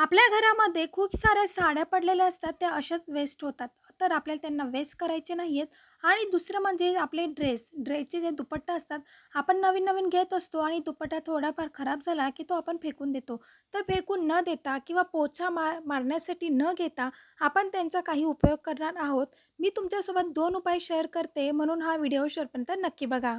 आपल्या घरामध्ये खूप साऱ्या साड्या पडलेल्या असतात त्या अशाच वेस्ट होतात. तर आपल्याला त्यांना वेस्ट करायचे नाही आहेत आणि दुसरं म्हणजे आपले ड्रेस ड्रेसचे जे दुपट्टा असतात आपण नवीन नवीन घेत असतो आणि दुपट्टा थोडाफार खराब झाला की तो आपण फेकून देतो. तर फेकून न देता किंवा पोछा मा मारण्यासाठी न घेता आपण त्यांचा काही उपयोग करणार आहोत. मी तुमच्यासोबत दोन उपाय शेअर करते म्हणून हा व्हिडिओ शेअरपर्यंत नक्की बघा.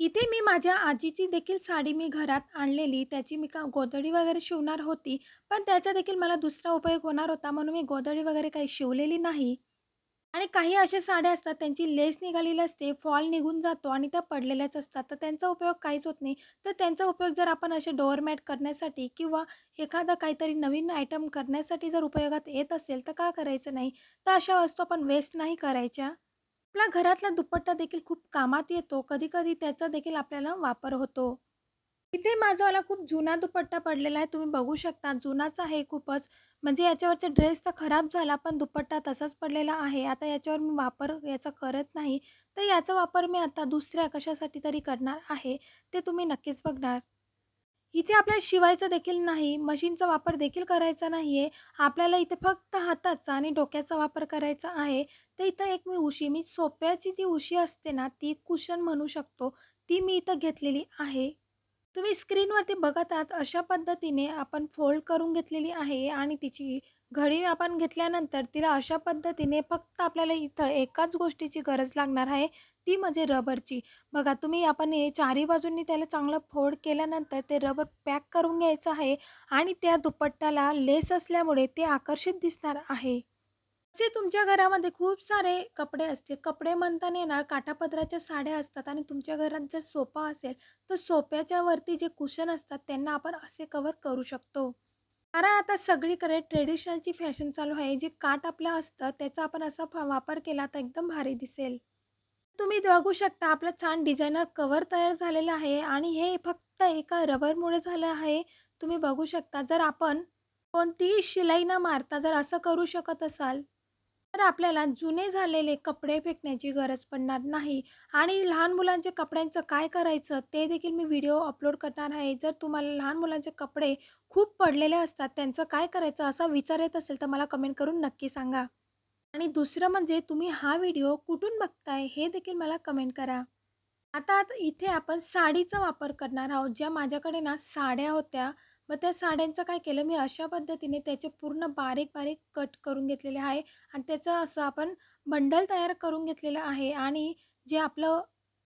इथे मी माझ्या आजीची देखील साडी मी घरात आणलेली. त्याची मी का गोधडी वगैरे शिवणार होती पण त्याचा देखील मला दुसरा उपयोग होणार होता म्हणून मी गोधडी वगैरे काही शिवलेली नाही. आणि काही अशा साड्या असतात त्यांची लेस निघालेली असते फॉल निघून जातो आणि त्या पडलेल्याच असतात. तर त्यांचा उपयोग काहीच होत नाही. तर त्यांचा उपयोग जर आपण असे डोअरमॅट करण्यासाठी किंवा एखादा काहीतरी नवीन आयटम करण्यासाठी जर उपयोगात येत असेल तर का करायचं नाही? तर अशा वस्तू आपण वेस्ट नाही करायच्या. आपल्या घरातला दुपट्टा देखील खूप कामात येतो. कधी कधी त्याचा देखील आपल्याला वापर होतो. इथे माझावाला खूप जुना दुपट्टा पडलेला आहे. तुम्ही बघू शकता जुनाच आहे खूपच. म्हणजे याच्यावरचा ड्रेस तर खराब झाला पण दुपट्टा तसाच पडलेला आहे. आता याच्यावर मी वापर याचा करत नाही. तर याचा वापर मी आता दुसऱ्या कशासाठी तरी करणार आहे ते तुम्ही नक्कीच बघणार. इथे आपल्याला शिवायचं देखील नाही मशीनचा वापर देखील करायचा नाही आहे आपल्याला इथे फक्त हाताचा आणि डोक्याचा वापर करायचा आहे. तर इथं एक मी उशी मी सोप्याची जी उशी असते ना ती कुशन म्हणू शकतो. ती मी इथं घेतलेली आहे. तुम्ही स्क्रीनवरती बघत आहात अशा पद्धतीने आपण फोल्ड करून घेतलेली आहे आणि तिची घडी आपण घेतल्यानंतर तिला अशा पद्धतीने फक्त आपल्याला इथं एकाच गोष्टीची गरज लागणार आहे ती म्हणजे रबरची. बघा तुम्ही आपण हे चारही बाजूंनी त्याला चांगलं फोड केल्यानंतर ते रबर पॅक करून घ्यायचं आहे आणि त्या दुपट्ट्याला लेस असल्यामुळे ते आकर्षित दिसणार आहे. असे तुमच्या घरामध्ये खूप सारे कपडे असतील. कपडे म्हणताना येणार काठापदराच्या साड्या असतात आणि तुमच्या घरात जर सोफा असेल तर सोफ्याच्या वरती जे कुशन असतात त्यांना आपण असे कवर करू शकतो. कारण आता सगळीकडे ट्रेडिशनलची फॅशन चालू आहे. जे काठ आपलं असतं त्याचा आपण असा वापर केला तर एकदम भारी दिसेल. तुम्ही बघू शकता आपलं छान डिझायनर कवर तयार झालेलं आहे आणि हे फक्त एका रबरमुळे झालं आहे. तुम्ही बघू शकता जर आपण कोणतीही शिलाई न मारता जर असं करू शकत असाल तर आपल्याला जुने झालेले कपडे फेकण्याची गरज पडणार नाही. आणि लहान मुलांच्या कपड्यांचं काय करायचं ते देखील मी व्हिडिओ अपलोड करणार आहे. जर तुम्हाला लहान मुलांचे कपडे खूप पडलेले असतात. त्यांचं काय करायचं असा विचार येत असेल तर मला कमेंट करून नक्की सांगा. आणि दुसरं म्हणजे तुम्ही हा व्हिडिओ कुठून बघताय हे देखील मला कमेंट करा. आता आता इथे आपण साडीचा वापर करणार आहोत. ज्या माझ्याकडे ना साड्या होत्या मग त्या साड्यांचं काय केलं मी अशा पद्धतीने त्याचे पूर्ण बारीक बारीक कट करून घेतलेले आहे. आणि त्याचं असं आपण बंडल तयार करून घेतलेलं आहे. आणि जे आपलं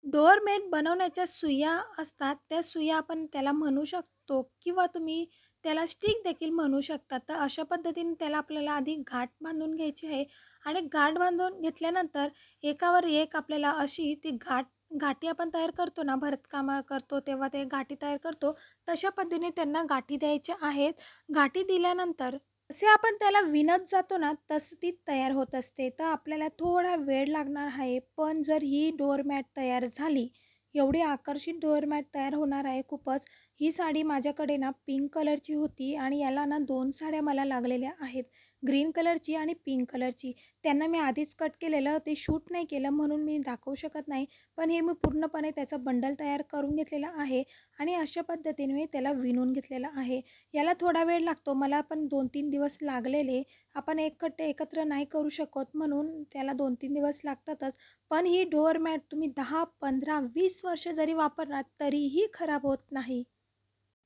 डोअरमेट बनवण्याच्या सुया असतात त्या सुया आपण त्याला म्हणू शकतो. किंवा तुम्ही त्याला स्टिक देखील म्हणू शकतात. तर अशा पद्धतीने त्याला आपल्याला आधी गाठ बांधून घ्यायची आहे आणि गाठ बांधून घेतल्यानंतर एकावर एक आपल्याला अशी ती गाठ गाठी आपण तयार करतो ना भरतकाम करतो तेव्हा ते गाठी तयार करतो तशा पद्धतीने त्यांना गाठी द्यायच्या आहेत. गाठी दिल्यानंतर जसे आपण त्याला विणत जातो ना तसं ती तयार होत असते. तर आपल्याला थोडा वेळ लागणार आहे पण जर ही डोअरमॅट तयार झाली एवढी आकर्षित डोअरमॅट तयार होणार आहे खूपच ही साडी माझ्याकडे ना पिंक कलरची होती आणि याला ना दोन साड्या मला लागलेल्या आहेत. ग्रीन कलरची आणि पिंक कलरची त्यांना मी आधीच कट केलेलं ते शूट नाही केलं म्हणून मी दाखवू शकत नाही. पण हे मी पूर्णपणे त्याचं बंडल तयार करून घेतलेलं आहे आणि अशा पद्धतीने मी त्याला विणून घेतलेलं आहे. याला थोडा वेळ लागतो मला पण दोन तीन दिवस लागलेले. आपण एक कट्टे एकत्र नाही करू शकत म्हणून त्याला दोन तीन दिवस लागतातच. पण ही डोअर मॅट तुम्ही दहा पंधरा वीस वर्ष जरी वापरलात तरीही खराब होत नाही.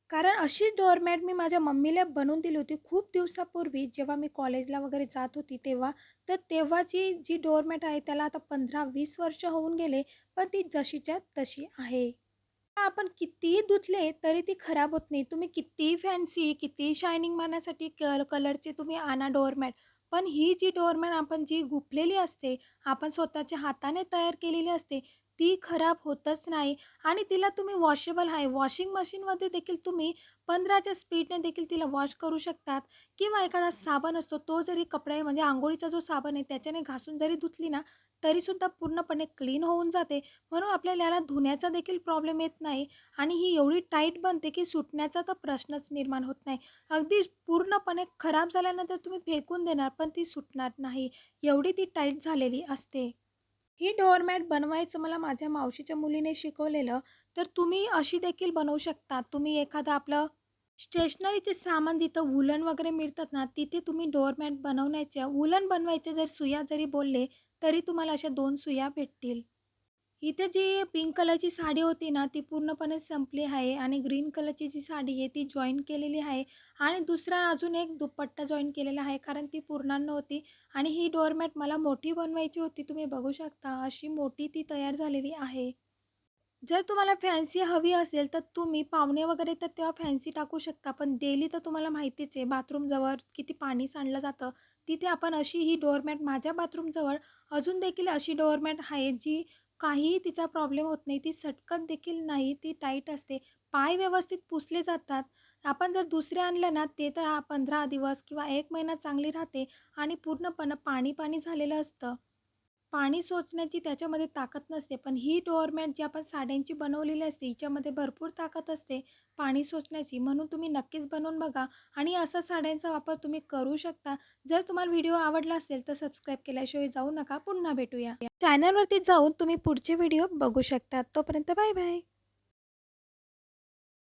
कारण अशी डोअरमॅट मी माझ्या मम्मीला बनवून दिली होती खूप दिवसापूर्वी जेव्हा मी कॉलेजला वगैरे जात होती तेव्हा. तर तेव्हाची जी डोअरमॅट आहे त्याला आता पंधरा वीस वर्ष होऊन गेले पण ती जशीच्या तशी आहे. आपण कितीही धुतले तरी ती खराब होत नाही. तुम्ही कितीही फॅन्सी कितीही शायनिंग मारण्यासाठी कल कलरचे तुम्ही आणा डोअरमॅट पण ही जी डोअरमॅट आपण जी गुपलेली असते आपण स्वतःच्या हाताने तयार केलेली असते ती खराब होतच नाही आणि तिला तुम्ही वॉशेबल आहे. वॉशिंग मशीनमध्ये देखील तुम्ही पंधराच्या स्पीडने देखील तिला वॉश करू शकतात. किंवा एखादा साबण असतो तो जरी कपडे म्हणजे आंघोळीचा जो साबण आहे त्याच्याने घासून जरी धुतली ना तरीसुद्धा पूर्णपणे क्लीन होऊन जाते. म्हणून आपल्याला याला धुण्याचा देखील प्रॉब्लेम येत नाही आणि ही एवढी टाईट बनते की सुटण्याचा तर प्रश्नच निर्माण होत नाही. अगदी पूर्णपणे खराब झाल्यानंतर तुम्ही फेकून देणार पण ती सुटणार नाही. एवढी ती टाईट झालेली असते. ही डोअरमॅट बनवायचं मला माझ्या मावशीच्या मुलीने शिकवलेलं तर तुम्ही अशी देखील बनवू शकता तुम्ही एखादं आपलं स्टेशनरीचे सामान जिथं वुलन वगैरे मिळतात ना, तिथे तुम्ही डोअरमॅट बनवण्याच्या वुलन बनवायच्या जर सुया जरी बोलले, तरी तुम्हाला अशा दोन सुया भेटतील. इथे जी पिंक कलरची साडी होती ना, ती पूर्णपणे संपली आहे आणि ग्रीन कलरची जी साडी आहे, ती जॉईन केलेली आहे आणि दुसरा अजून एक दुपट्टा जॉईन केलेला आहे, कारण ती पूर्ण नव्हती आणि ही डोअरमॅट मला मोठी बनवायची होती. तुम्ही बघू शकता, अशी मोठी ती तयार झालेली आहे. जर तुम्हाला फॅन्सी हवी असेल, तर तुम्ही पाहुणे वगैरे तर तेव्हा फॅन्सी टाकू शकता. पण डेली तर तुम्हाला माहितीच आहे बाथरूमजवळ किती पाणी सांडलं जातं. तिथे आपण अशी ही डोअरमॅट माझ्या बाथरूमजवळ अजून देखील अशी डोअरमॅट आहे, जी काहीही तिचा प्रॉब्लेम होत नाही. ती सटकत देखील नाही, ती टाईट असते. पाय व्यवस्थित पुसले जातात. आपण जर दुसरे आणलं ना, ते तर 15 दिवस किंवा एक महिना चांगली राहते आणि पूर्णपणे पाणी-पाणी झालेलं असतं. पाणी सोचण्याची त्याच्यामध्ये ताकद नसते. पण ही डोअरमॅट जी आपण साड्यांची बनवलेली असते, हिच्यामध्ये भरपूर ताकद असते पाणी सोचण्याची म्हणून तुम्ही नक्कीच बनवून बघा आणि असा साड्यांचा वापर तुम्ही करू शकता. जर तुम्हाला व्हिडिओ आवडला असेल, तर सबस्क्राईब केल्याशिवाय जाऊ नका. पुन्हा भेटूया. चॅनलवरती जाऊन तुम्ही पुढचे व्हिडिओ बघू शकता. तोपर्यंत बाय बाय.